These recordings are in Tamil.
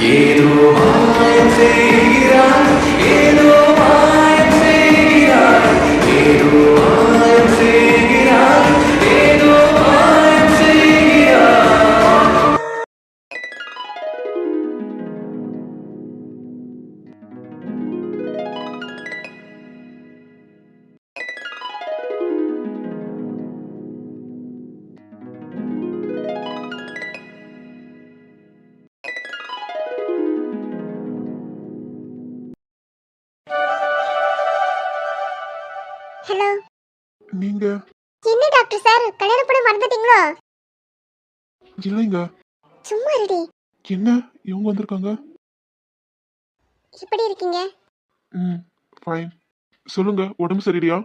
ஏதோ மாயம் ஏதோ இல்லைங்க. சும்மா ரெடி என்ன? இவங்க வந்திருக்காங்க? எப்படி இருக்கீங்க? ம் ஃபைன் சொல்லுங்க உடம்பு சரியில்லையா?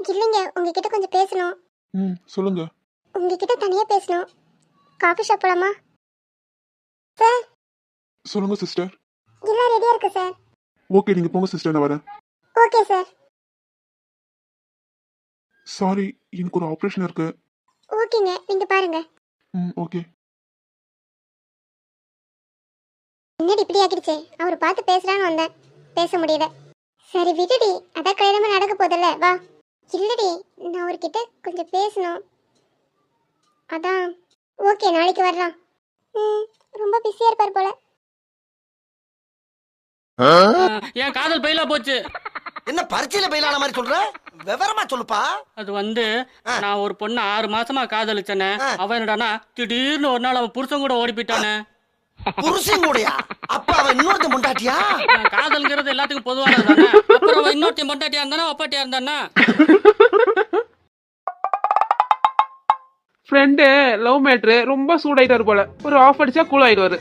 இல்லைங்க உங்ககிட்ட கொஞ்சம் பேசணும். ம் சொல்லுங்க. உங்ககிட்ட தனியா பேசணும். காஃபி ஷாப் போலாமா? சார்? சொல்லுங்க சிஸ்டர் எல்லாம் ரெடியா இருக்கு சார். ஓகே நீங்க போங்க சிஸ்டர் நான் வரேன். Okay sir. சாரி எனக்கு ஒரு ஆப்ரேஷன் இருக்கு. ஓகேங்க நீங்க பாருங்க. ம். ஓகே. என்னடி இப்படி ஆக்கிடுச்சே அவர் பார்த்து பேசுறான்னு வந்தேன். பேச முடியல. சரி விடுடி. அதான் கல்யாணமா நடக்க போதில்ல வா. இல்லடி நான் அவர்கிட்ட கொஞ்சம் பேசணும். அதான். ஓகே நாளைக்கு வரலாம். ம் ரொம்ப பிஸியா இருப்பார் போல. என் காதல் பயிலா போச்சு? என்ன பரீட்சையில பயிலான மாதிரி சொல்ற? விவரமா சொல்லுப்பா. அது வந்து. நான் ஒரு பொண்ணை ஆறு மாசமா காதலிச்சேனே. அவன் என்னடானா திடீர்னு ஒரு நாள் அவன் புருஷன் கூட ஓடி போயிட்டானே புருஷன் கூடயா? அப்ப அவன் இன்னொருத்த முண்டாட்டியா நான் காதல்ங்கிறது எல்லாத்துக்கும் பொதுவானது தானே. அப்புறம் அவன் இன்னொருத்தையும் பொண்டாட்டியா இருந்தானா அப்பாட்டியா இருந்தானா? ஃப்ரெண்டு லவ் மேட்ரு ரொம்ப சூடாயிட்டாரு போல. ஒரு ஆஃப் அடிச்சா கூல் ஆயிடுவாரு.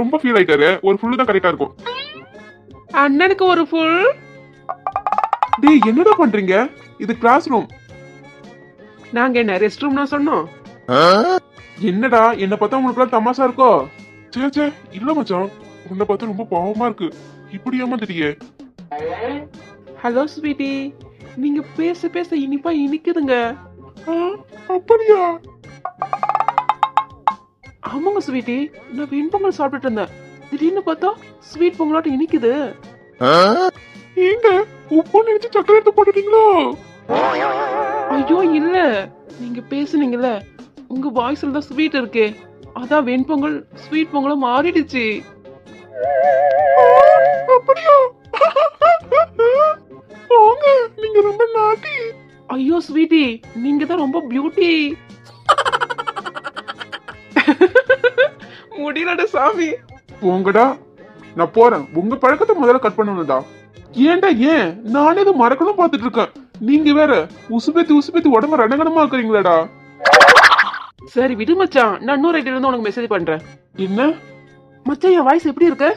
ரொம்ப ஃபீல் ஆயிட்டாரு. ஒரு ஃபுல்லு தான் கரெக்டா இருக்கும். அண்ணனுக்கு ஒரு ஃபுல் டேய் என்னடா பண்றீங்க? இது கிளாஸ் ரூம் நாங்க என்ன ரெஸ்ட் ரூம்னா சொன்னோம்? என்னடா என்ன பார்த்தா உங்களுக்குலாம் தமாஷா இருக்கோ? சே சே இல்ல மச்சான். உன்னை பார்த்தா ரொம்ப பாவமா இருக்கு. இப்படி ஏமாந்துட்டியே. ஹலோ ஸ்வீட்டி நீங்க பேச பேச இனிப்பா இனிக்குதுங்க. ஆ, அப்படியா? ஆமாங்க ஸ்வீட்டி நான் வெண்பொங்கல் சாப்பிட்டுட்டு இருந்தேன். திடீர்னு பார்த்தா ஸ்வீட் பொங்கலாட்டம் இனிக்குது. ஏங்க உப்பு நினைச்சு சக்கரை எடுத்து போட்டுட்டீங்களோ? ஐயோ இல்ல. நீங்க பேசுனீங்கல்ல. உங்க வாய்ஸ்ல தான் ஸ்வீட் இருக்கே. அதான் வெண்பொங்கல் ஸ்வீட் பொங்கலும் மாறிடுச்சு. அப்படியா? போங்க நீங்க ரொம்ப நாட்டி ஐயோ ஸ்வீட்டி நீங்க தான் ரொம்ப பியூட்டி முடியலடா சாமி. போங்கடா நான் போறேன். உங்க பழக்கத்தை முதல்ல கட் பண்ணணும்டா. ஏன்டா ஏன்? நானே இதை மறக்கணும் பார்த்துட்டு இருக்கேன் நீங்க வேற உசுபேத்தி உசுபேத்தி உடம்ப ரணகணமா இருக்கிறீங்களாடா. சரி விடு மச்சான். நான் இன்னொரு ஐடியில இருந்து உனக்கு மெசேஜ் பண்றேன். என்ன? மச்சான் என் வாய்ஸ் எப்படி இருக்கு?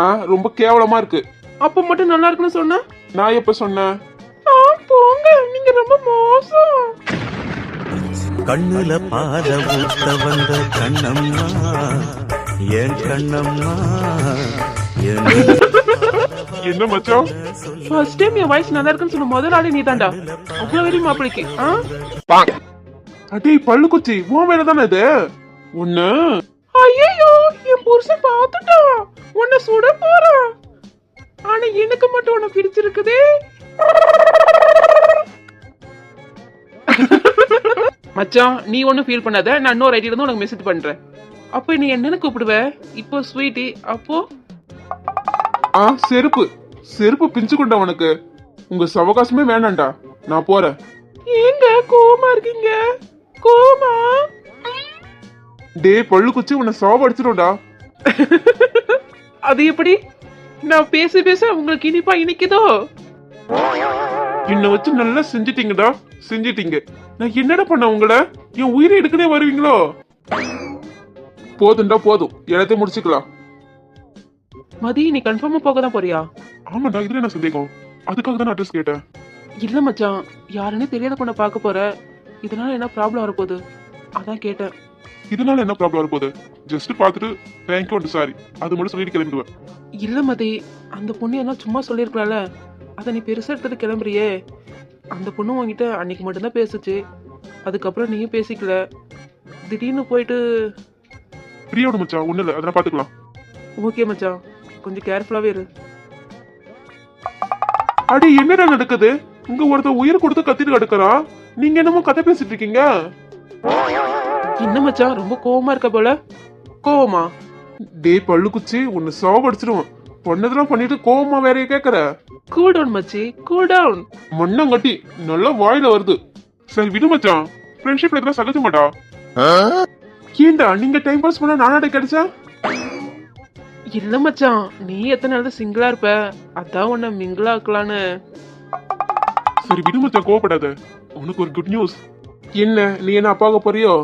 ஆ ரொம்ப கேவலமா இருக்கு. அப்ப மட்டும் நல்லா இருக்குன்னு சொன்ன? நான் எப்ப சொன்னேன் போங்க. நீங்க ரொம்ப மோசம். கண்ணுல பாத ஊத்த வந்த கண்ணம்மா. என் கண்ணம்மா என்ன மச்சான்? ஃபர்ஸ்ட் டைம் என் வாய்ஸ் நல்லா இருக்குன்னு சொன்ன முதல் ஆளே நீ தாண்டா அவ்வளவு வெறி மாப்பிளைக்கு அடே பல்லுக்குச்சி உன் வேலை தானே இது? ஒண்ணு. ஐயோ என் புருஷன் பார்த்துட்டான் உன்னை சுட போறான் ஆனா எனக்கு மட்டும் உன்னை பிடிச்சிருக்குதே. மச்சான் நீ ஒன்றும் ஃபீல் பண்ணாத. நான் இன்னொரு ஐடியில இருந்து உனக்கு மெசேஜ் பண்றேன். அப்போ நீ என்னன்னு கூப்பிடுவ? இப்போ ஸ்வீட்டி அப்போ? ஆ செருப்பு. செருப்பு பிஞ்சு கொண்ட உனக்கு. உங்க சவகாசமே வேணாம்டா நான் போறேன். ஏங்க கோமா இருக்கீங்க? கோமா டே பல்லுக்குச்சி உன்னை சாவடிச்சிடும்டா அது எப்படி? நான் பேச பேச உங்களுக்கு இனிப்பா இனிக்குதோ? என்னை வச்சு நல்லா செஞ்சிட்டீங்கடா. செஞ்சிட்டீங்க. நான் என்னடா பண்ண உங்களை? என் உயிரை எடுக்கனே வருவீங்களோ? போதும்டா போதும். எல்லாத்தையும் முடிச்சுக்கலாம். மதி நீ கன்ஃபார்மா போக தான் போறியா? ஆமாடா இதுல என்ன சந்தேகம்? அதுக்காக தான் அட்ரஸ் கேட்டேன். இல்ல மச்சான் யாருன்னே தெரியாத பொண்ணை பார்க்க போற. இதனால என்ன ப்ராப்ளம் வரப்போகுது? அதான் கேட்டேன். இதனால என்ன ப்ராப்ளம் வரப்போகுது? ஜஸ்ட் பார்த்துட்டு தேங்க்யூ அண்ட் சாரி அது மட்டும் சொல்லிட்டு கிளம்பிடுவேன். இல்ல மதி அந்த பொண்ணு என்ன சும்மா சொல்லியிருக்கலாம்ல அதை நீ பெருசா எடுத்துட்டு கிளம்புறியே. அந்த பொண்ணு உன்கிட்ட அன்னைக்கு மட்டும்தான் பேசுச்சு. அதுக்கப்புறம் நீயும் பேசிக்கல. திடீர்னு போயிட்டு ஃப்ரீயோட மச்சான். ஒன்றும் இல்லை. அதெல்லாம் பார்த்துக்கலாம் ஓகே மச்சான். கொஞ்சம் கேர்ஃபுல்லாவே இரு. அடி என்னடா நடக்குது? இங்க ஒருத்தன் உயிர் கொடுத்து கத்திட்டு கிடக்குறான். நீங்க என்னமோ கதை பேசிட்டு இருக்கீங்க? என்ன மச்சான்? ரொம்ப கோவமா இருக்க போல? கோவமா? டேய் பள்ளுக்குச்சி உன்னை சாவடிச்சிடுவான் பொண்ணதெல்லாம் பண்ணிட்டு கோவமா வேறைய கேக்குற? கூல் டவுன் மச்சி. கூல் டவுன் மண்ணங்கட்டி. நல்லா வாயில வருது. சரி விடு மச்சான். ஃப்ரெண்ட்ஷிப்ல இதெல்லாம் சகஜ ஏண்டா நீங்க டைம் பாஸ் பண்ண நானாட கிடைச்சா இல்ல மச்சான் நீ எத்தனை நாள் சிங்கிளா இருப்ப? அதான் உன்னை மிங்கிள் ஆக்கலான்னு. சரி விடு மச்சான் கோவப்படாத. உனக்கு ஒரு குட் நியூஸ் என்ன நீ என்ன அப்பாக போறியோ?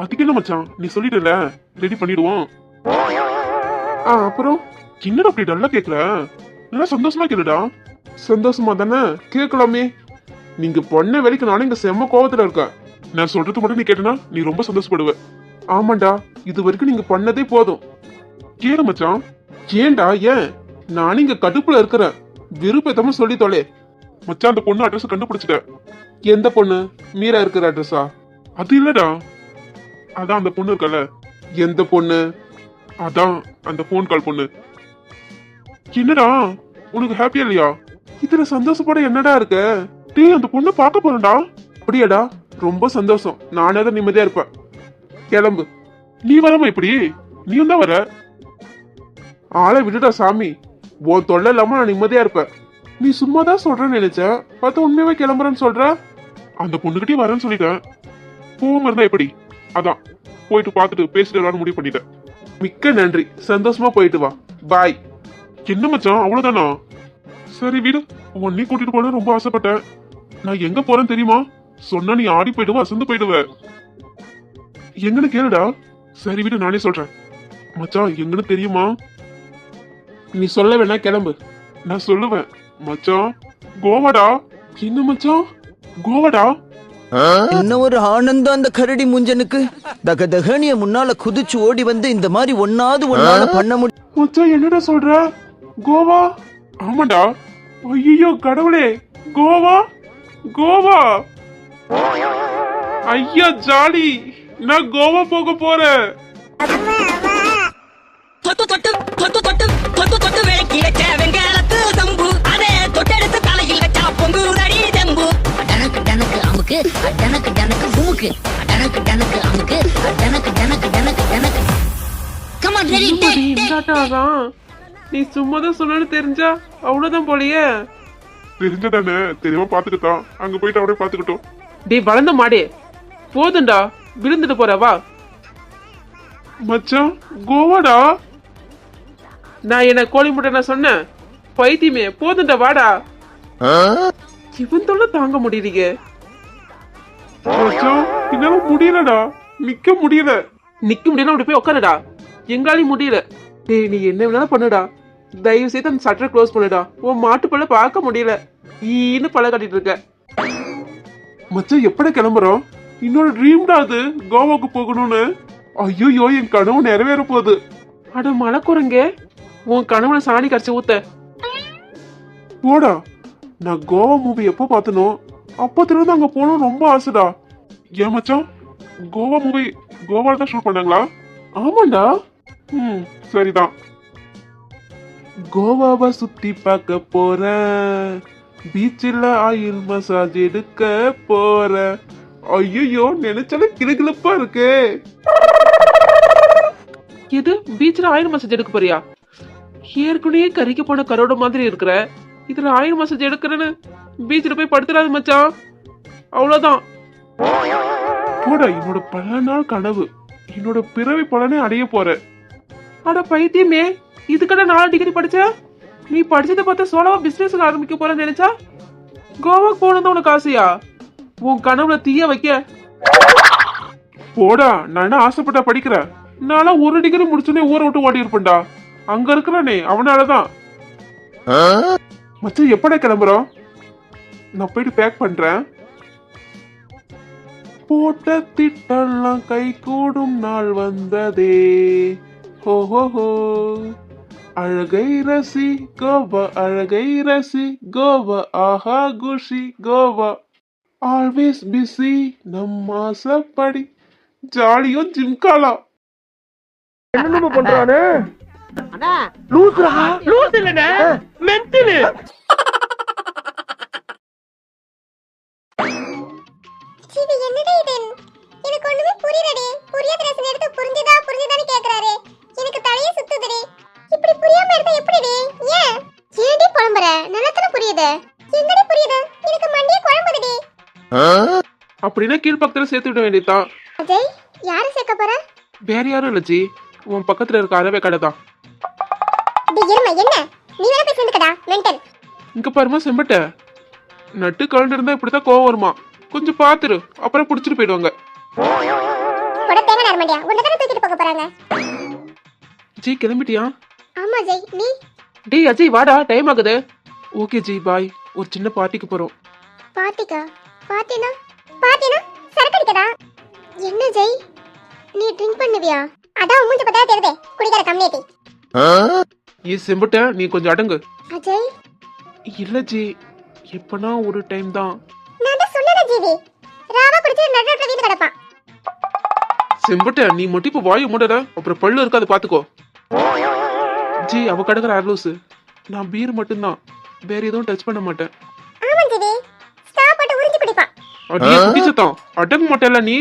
அதுக்கு என்ன மச்சான் நீ சொல்லிட்டல ரெடி பண்ணிடுவோம். ஆ அப்புறம்? என்னடா அப்படி டல்லா கேக்குற? நல்லா சந்தோஷமா கேளுடா. சந்தோஷமா தானே? கேட்கலாமே. நீங்க பொண்ணை வேலைக்கு நானும் இங்க செம்ம கோவத்துல இருக்கேன். நான் சொல்றது மட்டும் நீ கேட்டனா நீ ரொம்ப சந்தோஷப்படுவ. ஆமாண்டா இது வரைக்கும் நீங்க பண்ணதே போதும். கேளு மச்சான் ஏன்டா ஏன்? நானும் இங்க கடுப்புல இருக்கிறேன் விருப்பத்தமா சொல்லி தொலை மச்சான் அந்த பொண்ணு அட்ரஸ் கண்டுபிடிச்சிட்டேன் எந்த பொண்ணு? மீரா இருக்கிற அட்ரஸா அது இல்லடா. அதான் அந்த பொண்ணு இருக்கல. எந்த பொண்ணு? அதான் அந்த ஃபோன் கால் பொண்ணு. என்னடா உனக்கு ஹாப்பியா இல்லையா? இதுல சந்தோஷப்பட என்னடா இருக்க? டேய் அந்த பொண்ணு பார்க்க போறேன்டா. அப்படியாடா? ரொம்ப சந்தோஷம். நானே தான் நிம்மதியா இருப்பேன். கிளம்பு. நீ வராம இப்படி நீயும் தான் வர. ஆளை விட்டுடா சாமி. உன் தொல்லை இல்லாம நான் நிம்மதியா இருப்பேன். நீ சும்மா தான் சொல்றேன்னு நினைச்சேன். பார்த்து உண்மையாவே கிளம்புறேன்னு சொல்ற? அந்த பொண்ணுகிட்டே வரேன்னு சொல்லிட்டேன். போகாம இருந்தா எப்படி? அதான். போயிட்டு பார்த்துட்டு பேசிட்டு வரலான்னு முடிவு பண்ணிட்டேன். மிக்க நன்றி. சந்தோஷமா போயிட்டு வா. பாய். என்ன மச்சான்? அவ்வளவுதானா? சரி வீடு. உன்னையும் கூட்டிட்டு போன ரொம்ப ஆசைப்பட்டேன். நான் எங்க போறேன்னு தெரியுமா? சொன்னா நீ ஆடி போயிடுவ அசந்து போயிடுவ. எங்கன்னு கேளுடா. சரி விடு நானே சொல்றேன். மச்சான் எங்கன்னு தெரியுமா? நீ சொல்ல வேணா கிளம்பு. நான் சொல்லுவேன். மச்சான் கோவாடா? என்ன மச்சான் கோவாடா? என்ன ஒரு ஆனந்தம் அந்த கரடி முஞ்சனுக்கு? தக தகனிய முன்னால குதிச்சு ஓடி வந்து இந்த மாதிரி ஒன்னாவது ஒன்னால பண்ண முடியும் மச்சான் என்னடா சொல்ற? கோவா? ஆமாடா. ஐயோ கடவுளே. கோவா? கோவா? ஐயா ஜாலி நான் கோவா போக போறேன். தொட்டு தொட்டு தொட்டு தொட்டு தொட்டு தொட்டு விளக்கி வச்ச வெங்காலத்து தம்பு அதே தொட்டெடுத்து தலையில் வச்சா பொங்குதடி தெம்பு. டனக்கு டனக்கு அமுக்கு டனக்கு டனக்கு குமுக்கு டனக்கு டனக்கு அமுக்கு டனக்கு டனக்கு டனக்கு டனக்கு. கமான் ரெடி என்னடி இந்த ஆட்டம் நீ சும்மா தான் சொன்னு தெரிஞ்சா அவ்வளவுதான் போலியே. தெரிஞ்சதானே? தெரியாம பாத்துக்கிட்டான் அங்க போயிட்டு அப்படியே பாத்துக்கிட்டோம் டேய் வளர்ந்த மாடே. போதும்டா. விழுந்துட்டு போற வா. மச்சான் கோவாடா? நான் என்ன கோழி முட்டை நான் சொன்னேன்? பைத்தியமே போதும்டா வாடா. இவன் தொல்லை தாங்க முடியலையே. மச்சான் என்னால முடியலடா. நிக்க முடியல. நிக்க முடியல அப்படி போய் உட்காருடா. எங்களாலையும் முடியல. டேய் நீ என்ன வேணாலும் பண்ணுடா. தயவு செய்து அந்த சட்டரை க்ளோஸ் பண்ணுடா. உன் மாட்டு பல்ல பார்க்க முடியல. ஈன்னு பல்ல கட்டிட்டு இருக்க. மச்சான் எப்படி கிளம்புறோம்? இன்னொரு ட்ரீம்டா அது கோவாக்கு போகணும்னு. ஐயோ என் கனவு நிறைவேற போகுது. அட மழை குரங்கே. உன் கனவுல சாணி கரைச்சி ஊத்த. போடா. நான் கோவா மூவி எப்போ பார்த்தனோ அப்பத்துல இருந்து அங்க போகணும் ரொம்ப ஆசைடா. ஏன் மச்சான்? கோவா மூவி கோவால தான் ஷூட் பண்ணாங்களா? ஆமாண்டா. ம் சரிதான். கோவாவை சுத்தி பார்க்க போறேன். பீச்சில் ஆயில் மசாஜ் எடுக்க போறேன் ஐயோ நினைச்சாலே கிளுகிளுப்பா இருக்கு. எது பீச்ல ஆயில் மசாஜ் எடுக்க போறியா? ஏற்கனவே கறிக்கு போன கரோட மாதிரி இருக்கிற. இதுல ஆயில் மசாஜ் எடுக்கிறேன்னு பீச்ல போய் படுத்துறாது மச்சான். அவ்வளவுதான். போடா என்னோட பல நாள் கனவு. என்னோட பிறவி பலனை அடைய போறேன். அட பைத்தியமே இதுக்கட நாலு டிகிரி படிச்ச? நீ படிச்சதை பார்த்தா சோலவா பிசினஸ் ஆரம்பிக்க போறேன்னு நினைச்சா? கோவாக்கு போனது உனக்கு ஆசையா? உன் கனவுல தீய வைக்க. போடா நான் என்ன ஆசைப்பட்டா படிக்கிறேன் நான்லாம் ஒரு டிகிரி முடிச்சுனே ஊரை விட்டு ஓடி இருப்பேன்டா. அங்க இருக்கிறானே அவனாலதான். மச்சான் எப்படா கிளம்புறோம்? நான் போயிட்டு பேக் பண்றேன். போட்ட திட்டெல்லாம் கை கூடும் நாள் வந்ததே. ஹோ ஹோ ஹோ. அழகை ரசி கோவா அழகை ரசி கோவா ஆஹா குஷி கோவா. ஆல்வேஸ் பிஸி நம்ம ஆசைப்படி ஜாலியும் ஜிம்காலா என்னென்னமோ பண்றானே? லூஸ் இல்லனே மென்டல் இது என்னடா இது? எனக்கு ஒண்ணுமே புரியலடி. புரியாத ரசனை எடுத்து புரிஞ்சுதா புரிஞ்சுதான்னு கேக்குறாரு. எனக்கு தலையே சுத்துதுடி. இப்படி புரியாம இருந்தா எப்படிடி? ஏன்? ஏன்டி புலம்புற? நல்லதான புரியுது. எங்கடி புரியுது? எனக்கு மண்டியே குழம்புதுடி. அப்படின்னா கீழ்பக்கத்துல சேர்த்து விட வேண்டியதுதான். அஜய் யாரை சேர்க்க போற? வேற யாரும் இல்ல ஜி. உன் பக்கத்துல இருக்க அரவே கடை தான். இருமை என்ன? நீ வேற போய் சேர்ந்துக்கடா மென்டல். இங்க பாருமா செம்பட்ட. நட்டு கலண்டு இருந்தா இப்படித்தான் கோவம் வருமா? கொஞ்சம் பாத்துரு. அப்புறம் புடிச்சிட்டு போயிடுவாங்க. போட தேங்க நேரமாடியா உன்னை தானே தூக்கிட்டு போக போறாங்க. ஜி கிளம்பிட்டியா? ஆமா அஜய் நீ? டேய் அஜய் வாடா டைம் ஆகுது. ஓகே ஜி பாய் ஒரு சின்ன பார்ட்டிக்கு போறோம். பாட்டிக்கா பாட்டினா பாட்டினா சரக்கு அடிக்கடா என்ன ஜெய்? நீ ட்ரிங்க் பண்ணுவியா? அதான் மூஞ்சி பார்த்தா தெரியுதே. குடிக்கிற கம்யூனிட்டி ஏ செம்பட்ட நீ கொஞ்சம் அடங்கு. அஜய்? இல்ல ஜி எப்பனா ஒரு டைம் தான். நான் தான் சொன்னேன் ஜீவி. ராவா குடிச்சு நடுரோட்ல வீடு கிடப்பான். செம்பட்ட நீ மட்டும் இப்ப வாயு அப்புறம் பல்லு இருக்காது பாத்துக்கோ ஜி அவ கடக்குற அரலூசு நான் பீர் மட்டும்தான். வேற எதுவும் டச் பண்ண மாட்டேன். ஆமா ஜீவி. ஸ்டாப் போட்டு உறிஞ்சு குடிப்பான் அடியே குடிச்சதான் அடங்க மாட்டேல நீ.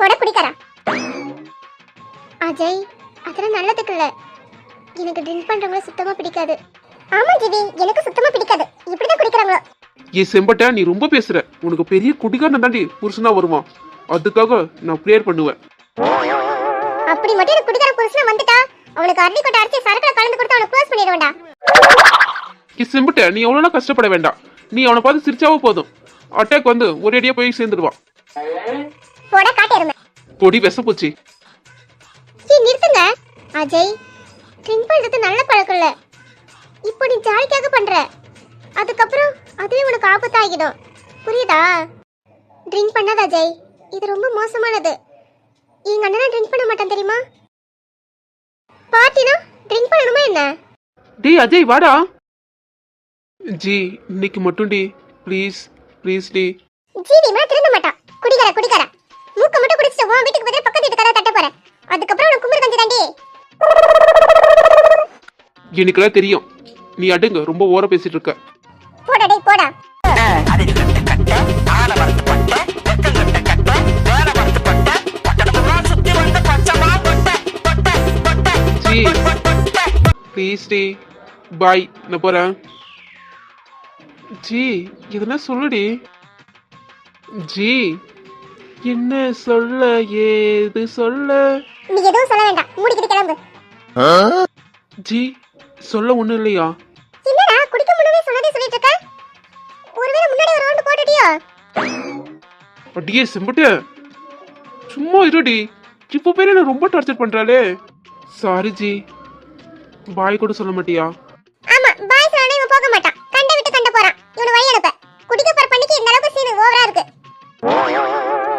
போட குடிக்கறா அஜய் அதெல்லாம் நல்லதுக்கு இல்ல. எனக்கு ட்ரிங்க் பண்றவங்கள சுத்தமா பிடிக்காது. ஆமா ஜீவி எனக்கு சுத்தமா பிடிக்காது. இப்படிதான் குடிக்கிறாங்களோ. ஏ செம்பட்ட நீ ரொம்ப பேசுற. உனக்கு பெரிய குடிகாரன் தாண்டி புருஷனா வருவான். அதுக்காக நான் ப்ரேயர் பண்ணுவேன். அப்படி மட்டும் எனக்கு குடிக்கிற புருஷனா வந்துட்டா அவனுக்கு அள்ளி கொட்ட அரைச்சி சரக்குல கலந்து கொடுத்து அவனை க்ளோஸ் பண்ணிடுவேன்டா செம்பட்ட நீ எவ்வளோ கஷ்டப்பட வேண்டாம். நீ அவனை பார்த்து சிரிச்சாவோ போதும். அட்டாக் வந்து ஒரேடியா போய் சேர்ந்துடுவான். போட காட்டிருமே பொடி விஷப்பூச்சி ஏய் நிறுத்துங்க. அஜய் ட்ரிங்க் பண்றது நல்ல பழக்கம் இல்ல. இப்போ நீ ஜாலிக்காக பண்ற. அதுக்கப்புறம் அதுவே உனக்கு ஆபத்தாகிடும். புரியுதா? ட்ரிங்க் பண்ணாத அஜய். இது ரொம்ப மோசமானது. எங்க அண்ணனா ட்ரிங்க் பண்ண மாட்டான் தெரியுமா? பார்ட்டினா ட்ரிங்க் பண்ணணுமா என்ன? டேய் அஜய் வாடா. ஜி இன்னைக்கு மட்டும் டி. Please please D. ஜீவி மேல திருந்த மாட்டான் குடிக்கார குடிக்கார மூக்க மட்டும் குடிச்சிட்டு உன் வீட்டுக்கு பதிலா பக்கத்து வீட்டு கதவை தட்ட போறேன். அதுக்கப்புறம் உனக்கு கும்பிடு கஞ்சி தாண்டி. எனக்குலாம் தெரியும். நீ அடுங்க ரொம்ப ஓர பேசிட்டு இருக்க. போடா டேய் போடா. ஜி ப்ளீஸ் டி பாய் நான் போறேன். ஜி எதுனா சொல்லுடி. ஜி என்ன சொல்ல ஏது சொல்ல? நீ எதுவும் சொல்ல வேண்டாம். மூடிக்கிட்டு கிளம்பு. ஜி சொல்ல ஒண்ணும் இல்லையா? என்னடா குடிக்க முன்னாடி சொன்னதே சொல்லிட்டு இருக்க? ஒருவேளை முன்னாடி ஒரு ரவுண்ட் போட்டுட்டியோ? அடியே செம்பட்டு. சும்மா இருடி. இப்போ பேர் என்ன ரொம்ப டார்ச்சர் பண்றாளே. சாரி ஜி. பாய் கூட சொல்ல மாட்டியா? ஆமா பாய் சொன்னா இவன் போக மாட்டான். கண்ட விட்டு கண்ட போறான். இவனை வழி அனுப்ப. குடிக்க போற பண்ணிக்கு இந்த அளவுக்கு சீன் ஓவரா இருக்கு.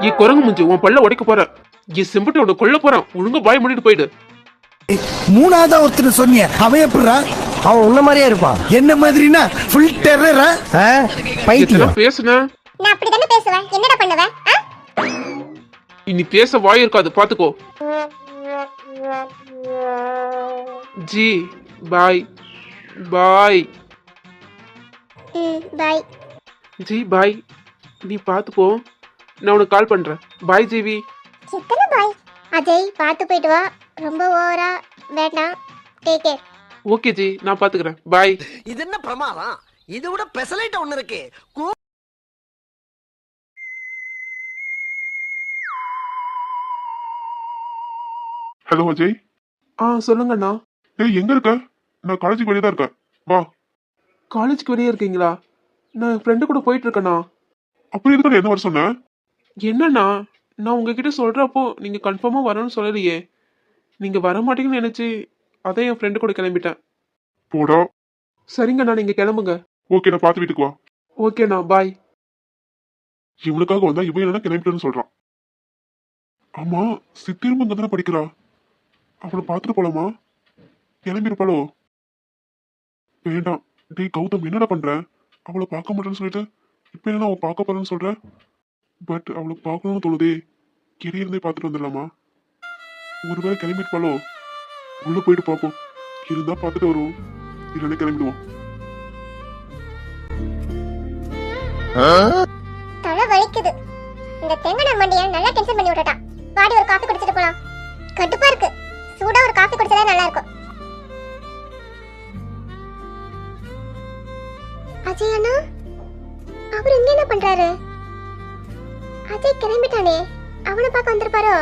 ஏ குரங்கு முஞ்சு உன் பல்ல உடைக்க போறேன் ஏ செம்பட்டு உன்னை கொல்ல போறான். ஒழுங்கா பாய் பண்ணிட்டு போயிடு. மூணாவதா ஒருத்தர் சொன்னிய அவன் எப்படிடா அவன் உன்ன மாதிரியே இருப்பான். என்ன மாதிரினா ஃபுல் டெரரா இதெல்லாம் பேசுன? நான் அப்படி தானே பேசுவேன். என்னடா பண்ணுவேன் ஆ? இனி பேச வாய் இருக்காது பாத்துக்கோ. ஜி பாய் பாய் ம் பாய் ஜி பாய் நீ பாத்துக்கோ நான் உனக்கு கால் பண்றேன். பாய் ஜிவி எத்தனை பாய் அஜய் பார்த்து போயிட்டு வா. ரொம்ப ஓவரா வேண்டாம். டேக் கேர் ஓகே ஜி நான் பாத்துக்கிறேன் பாய் இது என்ன பிரமாதம்? இதை விட பெசலைட் ஒண்ணு இருக்கு. ஹலோ அஜய் ஆ சொல்லுங்கண்ணா. ஏய் எங்க இருக்க? நான் காலேஜுக்கு வெளியே தான் இருக்கேன். வா. காலேஜ்க்கு வெளியே இருக்கீங்களா? நான் என் ஃப்ரெண்டு கூட போயிட்டு இருக்கேண்ணா. அப்படி எதுக்கு என்ன வர சொன்னேன் என்னண்ணா? நான் உங்ககிட்ட சொல்றப்போ நீங்க கன்ஃபார்மா வரணும்னு சொல்லலையே. நீங்க வர மாட்டீங்கன்னு நினைச்சு அதான் என் ஃப்ரெண்டு கூட கிளம்பிட்டேன். போடா. சரிங்கண்ணா நீங்க கிளம்புங்க. ஓகே நான் பார்த்து வீட்டுக்கு வா. ஓகேண்ணா பாய் இவனுக்காக வந்தா இவன் என்ன கிளம்பிட்டேன்னு சொல்றான். ஆமா சித்திரும் இங்க தானே படிக்கிறா? அவளை பார்த்துட்டு போலாமா? கிளம்பியிருப்பாளோ வேண்டாம். டேய் கௌதம் என்னடா பண்ற? அவளை பார்க்க மாட்டேன்னு சொல்லிட்டு இப்ப என்ன அவள் பார்க்க போறேன்னு சொல்ற? பட் அவளை பார்க்கணும்னு தோணுதே. கிரியிருந்தே பார்த்துட்டு வந்துடலாமா? ஒருவேளை கிளம்பிட்டு உள்ள போயிட்டு பார்ப்போம். இருந்தா பார்த்துட்டு வருவோம். இல்லைன்னா கிளம்பிடுவோம். தலை வலிக்குது. இந்த தெங்கன மண்டிய நல்லா டென்ஷன் பண்ணி விட்டுட்டான். வாடி ஒரு காஃபி குடிச்சிட்டு போலாம். பார்க்க வந்திருப்பாரோ?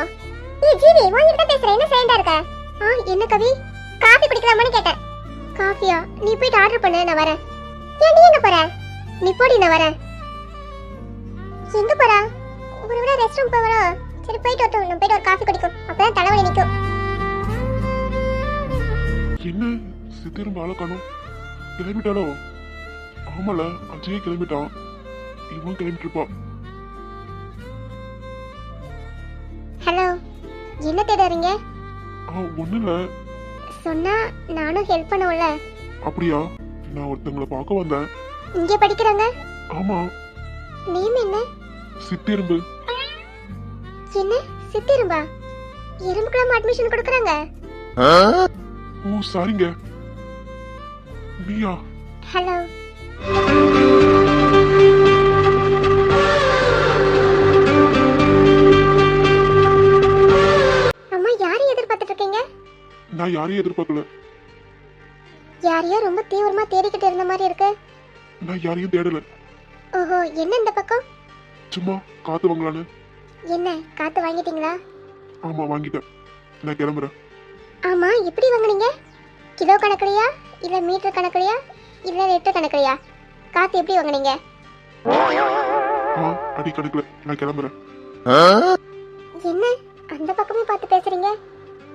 ஏ ஜீவி வாங்கிட்டு தான் பேசுறேன். என்ன ஃப்ரெண்டா இருக்க? ஆ என்ன கவி? காஃபி குடிக்கலாமான்னு கேட்டேன். காஃபியா? நீ போயிட்டு ஆர்டர் பண்ணு நான் வரேன். ஏன் நீ எங்க போற? நீ போடி நான் வரேன். எங்க போறா? ஒரு விட ரெஸ்ட் ரூம் போறா சரி போயிட்டு வரட்டும். நம்ம போயிட்டு ஒரு காஃபி குடிக்கும். அப்பதான் தலைவலி நிக்கும். என்ன? சித்திரம் ஆளை கிளம்பிட்டாலோ ஆமால அஜய் கிளம்பிட்டான். இவன் கிளம்பிட்டு இருப்பான். ஹலோ என்ன தேடுறீங்க? ஆ ஒண்ணும் இல்ல சொன்னா நானும் ஹெல்ப் பண்ணுவேன்ல அப்படியா? நான் ஒருத்தங்களை பார்க்க வந்தேன். இங்கே படிக்கிறாங்க? ஆமா. நேம் என்ன? சித்திரும்பு. என்ன? சித்திரும்பா? எறும்புக்குலாம் அட்மிஷன் கொடுக்குறாங்க. ஓ சாரிங்க நீயா? ஹலோ. நான் யாரையும் எதிர்பார்க்கல. யாரையோ ரொம்ப தீவிரமா தேடிக்கிட்டு இருந்த மாதிரி இருக்கு. நான் யாரையும் தேடல. ஓஹோ என்ன இந்த பக்கம்? சும்மா காத்து வாங்கலான்னு. என்ன காத்து வாங்கிட்டீங்களா? ஆமா வாங்கிட்டேன். நான் கிளம்புறேன். ஆமா எப்படி வாங்குனீங்க? கிலோ கணக்குலையா? இல்ல மீட்டர் கணக்குலையா? இல்ல லிட்டர் கணக்குலையா? காத்து எப்படி வாங்குனீங்க? ஆ அடி கணக்குல. நான் கிளம்புறேன். என்ன அந்த பக்கமே பார்த்து பேசுறீங்க?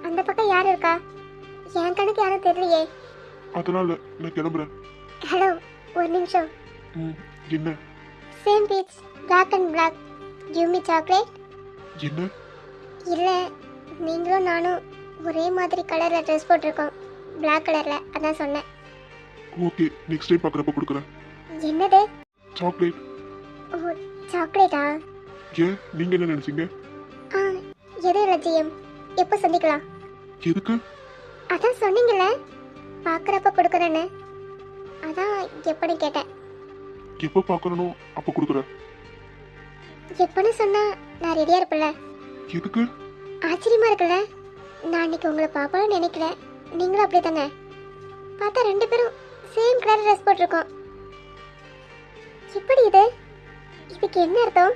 அந்த பக்கம் யார் இருக்கா? என் கணக்கு யாரும் தெரியலையே. அதனால நான் கிளம்புறேன். ஹலோ ஒரு நிமிஷம். ம் என்ன? Same beach black and black give me chocolate என்ன? இல்ல நீங்களும் நானும் ஒரே மாதிரி கலர்ல ட்ரெஸ் போட்டிருக்கோம். பிளாக் கலர்ல அதான் சொன்னேன். ஓகே நெக்ஸ்ட் டைம் பார்க்குறப்ப கொடுக்குறேன். என்னது? சாக்லேட் ஓ சாக்லேட்டா ஏன்? நீங்க என்ன நினைச்சீங்க? ஆ எது இல்லை ஜிஎம் எப்போ சந்திக்கலாம்? எதுக்கு? அதான் சொன்னீங்கல்ல பார்க்குறப்ப கொடுக்குறேன்னு. அதான் எப்படின்னு கேட்டேன். எப்போ பார்க்கறனோ அப்போ கொடுக்குறேன் எப்பன்னு சொன்னா நான் ரெடியாக இருப்பேன்ல. எதுக்கு? ஆச்சரியமா இருக்குல்ல. நான் அன்னைக்கு உங்களை பார்ப்போம்னு நினைக்கல நீங்களும் அப்படி தானே பார்த்தா ரெண்டு பேரும் சேம் கலர் ட்ரெஸ் போட்டிருக்கோம். எப்படி இது? இதுக்கு என்ன அர்த்தம்?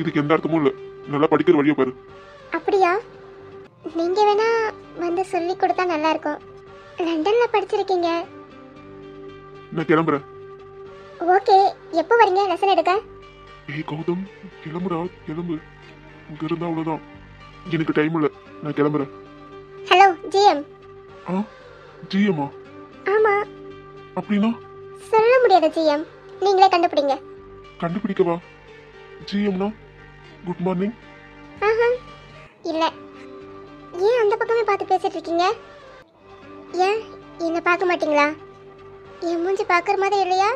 இதுக்கு எந்த அர்த்தமும் இல்லை. நல்லா படிக்கிற வழியை பாரு. அப்படியா? நீங்க வேணா வந்து சொல்லி கொடுத்தா நல்லா இருக்கும் லண்டன்ல படிச்சிருக்கீங்க? நான் கிளம்புறேன். ஓகே எப்போ வரீங்க? லெசன் எடுக்க? ஏய் கௌதம் கிளம்புடா கிளம்பு. இங்க இருந்தா அவ்வளவுதான். எனக்கு டைம் இல்லை. நான் கிளம்புறேன். Hello GM. ஆ ஜிஎம்மா? ஆமா. அப்படின்னா? சொல்ல முடியாது ஜிஎம். நீங்களே கண்டுபிடிங்க. கண்டுபிடிக்கவா? ஜிஎம்னா குட் மார்னிங் ஆஹா. இல்ல. ஏன் அந்த பக்கமே பார்த்து பேசிட்டு இருக்கீங்க ஏன்? என்ன பார்க்க மாட்டீங்களா? என் மூஞ்சி பார்க்குற மாதிரி இல்லையா?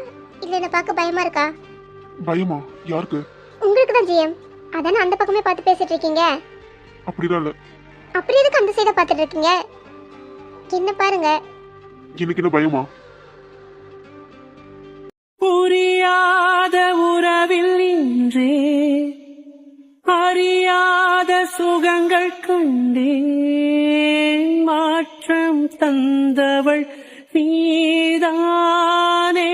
இல்லை என்ன பார்க்க பயமா இருக்கா? பயமா? யாருக்கு? உங்களுக்கு தான் ஜிஎம் அதானே அந்த பக்கமே பார்த்து பேசிட்டு இருக்கீங்க அப்படிலாம் இல்லை. அப்படி எதுக்கு அந்த சைடை பார்த்துட்டு இருக்கீங்க என்ன பாருங்க. எனக்கு என்ன பயமா? சுகங்கள் கண்டேன் மாற்றம் தந்தவள் நீதானே.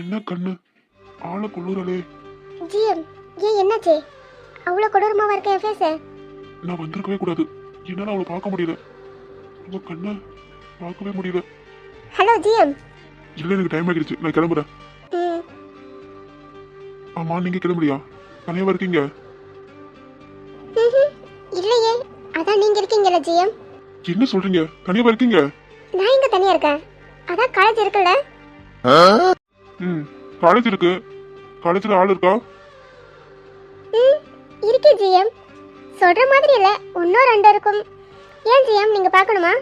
என்ன கண்ணு? ஆளை கொள்ளுறலே ஜிஎம் ஏன் என்னாச்சு? அவ்வளோ கொடூரமாவா இருக்க என் ஃபேஸு நான் வந்திருக்கவே கூடாது. என்னால அவளை பார்க்க முடியல. அவ கண்ணை பார்க்கவே முடியல. Hello GM. இல்லை எனக்கு டைம் ஆகிடுச்சு நான் கிளம்புறேன். ஆமா நீங்க கிளம்பலையா தனியாவா இருக்கீங்க? ஜிஎம் என்ன சொல்றீங்க? தனியாவா இருக்கீங்க நான் இங்க தனியா இருக்கேன்? அதான் காலேஜ் இருக்குல்ல? ம் காலேஜ் இருக்கு. காலேஜ்ல ஆள் இருக்கா? ம் இருக்கு ஜிஎம் சொல்ற மாதிரி இல்ல ஒன்னோ ரெண்டோ இருக்கும். ஏன் ஜிஎம் நீங்க பார்க்கணுமா?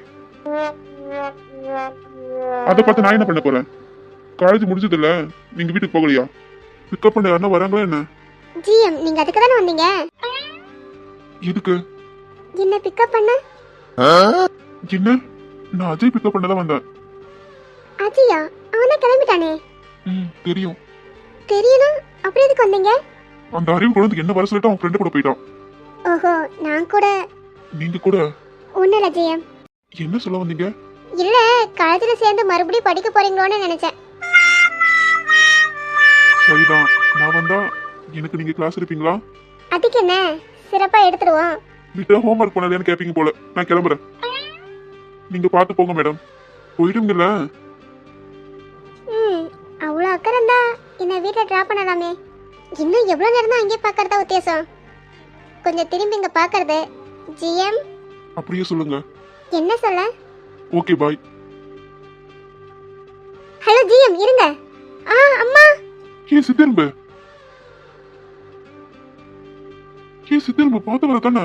அதை பார்த்து நான் என்ன பண்ண போறேன்? காலேஜ் முடிஞ்சது இல்ல நீங்க வீட்டுக்கு போகலையா? பிக்கப் பண்ண யாருன்னா வராங்களா என்ன? ஜிஎம் நீங்க அதுக்கு தானே வந்தீங்க? எதுக்கு? என்ன பிக்கப் பண்ண என்ன? நான் அஜய் பிக்கப் பண்ண தான் வந்தேன். அஜியா அவன் கிளம்பிட்டானே? ம் தெரியும். தெரியணும். அப்புறம் எதுக்கு வந்தீங்க? அந்த அறிவு குழந்தைக்கு என்ன வர சொல்லிட்டு அவன் ஃப்ரெண்டு கூட போயிட்டான். ஓஹோ நான் கூட. நீங்க கூட? இல்லை ஜிஎம் என்ன சொல்ல வந்தீங்க? இல்ல காலேஜ்ல சேர்ந்து மறுபடியும் படிக்க போறீங்களோன்னு நினைச்சேன். சரிதான். நான் வந்தா எனக்கு நீங்க கிளாஸ் இருப்பீங்களா அதுக்கு என்ன? சிறப்பா எடுத்துருவோம். வீட்டுல ஹோம்ஒர்க் பண்ணலையான்னு கேட்பீங்க போல. நான் கிளம்புறேன். நீங்க பார்த்து போங்க மேடம் போயிடுங்கல்ல. ம் அவ்வளோ அக்கறை இருந்தா என்ன வீட்டில் ட்ராப் பண்ணலாமே. இன்னும் எவ்வளோ நேரம் தான் அங்கேயே பார்க்கறதா உத்தேசம்? கொஞ்சம் திரும்பி இங்கே பார்க்கறது. ஜிஎம்? அப்படியே சொல்லுங்க. என்ன சொல்ல? Okay bye. ஹலோ ஜிஎம் இருங்க. ஆ அம்மா. ஏ சித்தரும்பு ஏ சித்தரும்பு பார்த்து வர தானே?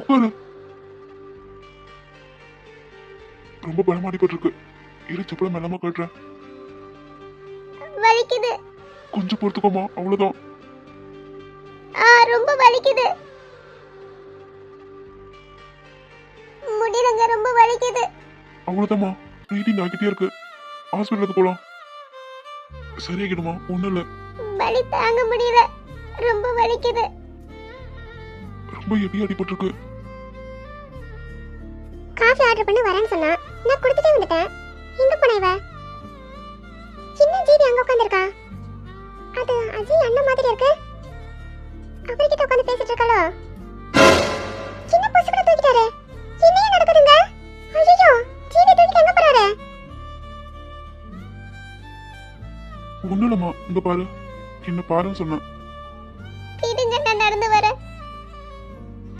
உட்காரு ரொம்ப பலமா அடிபட்டிருக்கு இரு செப்பல மெல்லாம கட்டுறேன். வலிக்குது. கொஞ்சம் பொறுத்துக்கோமா அவ்வளவுதான். ரொம்ப வலிக்குது. முடியலங்க ரொம்ப வலிக்குது. அவ்வளவுதாம்மா ப்ளீடிங் ஆகிட்டே இருக்கு. ஹாஸ்பிட்டலுக்கு போலாம். சரியாகிடுமா ஒண்ணும் இல்ல. வலி தாங்க முடியல ரொம்ப வலிக்குது. ரொம்ப ஹெவியா அடிபட்டிருக்கு காஃபி ஆர்டர் பண்ண வரேன்னு சொன்னா நான் கொடுத்துட்டே வந்துட்டேன். எங்க போன இவ? சின்ன ஜீவி அங்க உட்காந்துருக்கா அது அஜய் அண்ணன் மாதிரி இருக்கு. அவர்கிட்ட உட்காந்து பேசிட்டு இருக்காளோ? சின்ன பசு கூட தூக்கிட்டாரு. என்னைய நடக்குதுங்க? ஐயோ ஜீவி தூக்கிட்டு எங்க போறாரு? ஒண்ணும் இல்லம்மா இங்க பாரு. என்ன பாருன்னு சொன்னேன். நடந்து வரேன்.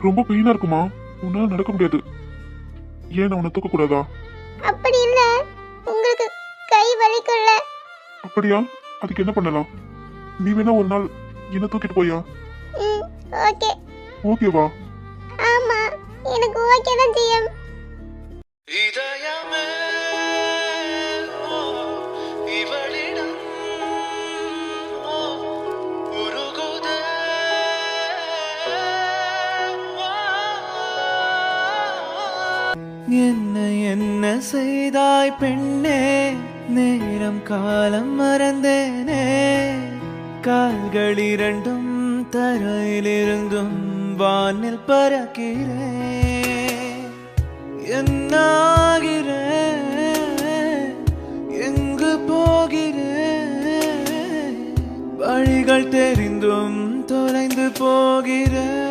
ரொம்ப பெயினா இருக்குமா? உன்னால நடக்க முடியாது. ஏன் உன்னை தூக்க கூடாதா? அப்படி இல்ல. உங்களுக்கு கை வலிக்கும்ல. அப்படியா? அதுக்கு என்ன பண்ணலாம்? நீ வேணா ஒரு நாள் என்ன தூக்கிட்டு போயா? ஓகே. ஓகேவா? ஆமா எனக்கு ஓகே தான் ஜிஎம் என்ன என்ன செய்தாய் பெண்ணே? நேரம் காலம் மறந்தேனே. கால்கள் இரண்டும் தரையிலிருந்தும் வானில் பறக்கிறேன் என்னாகிறேன் எங்கு போகிறேன் வழிகள் தெரிந்தும் தொலைந்து போகிறேன்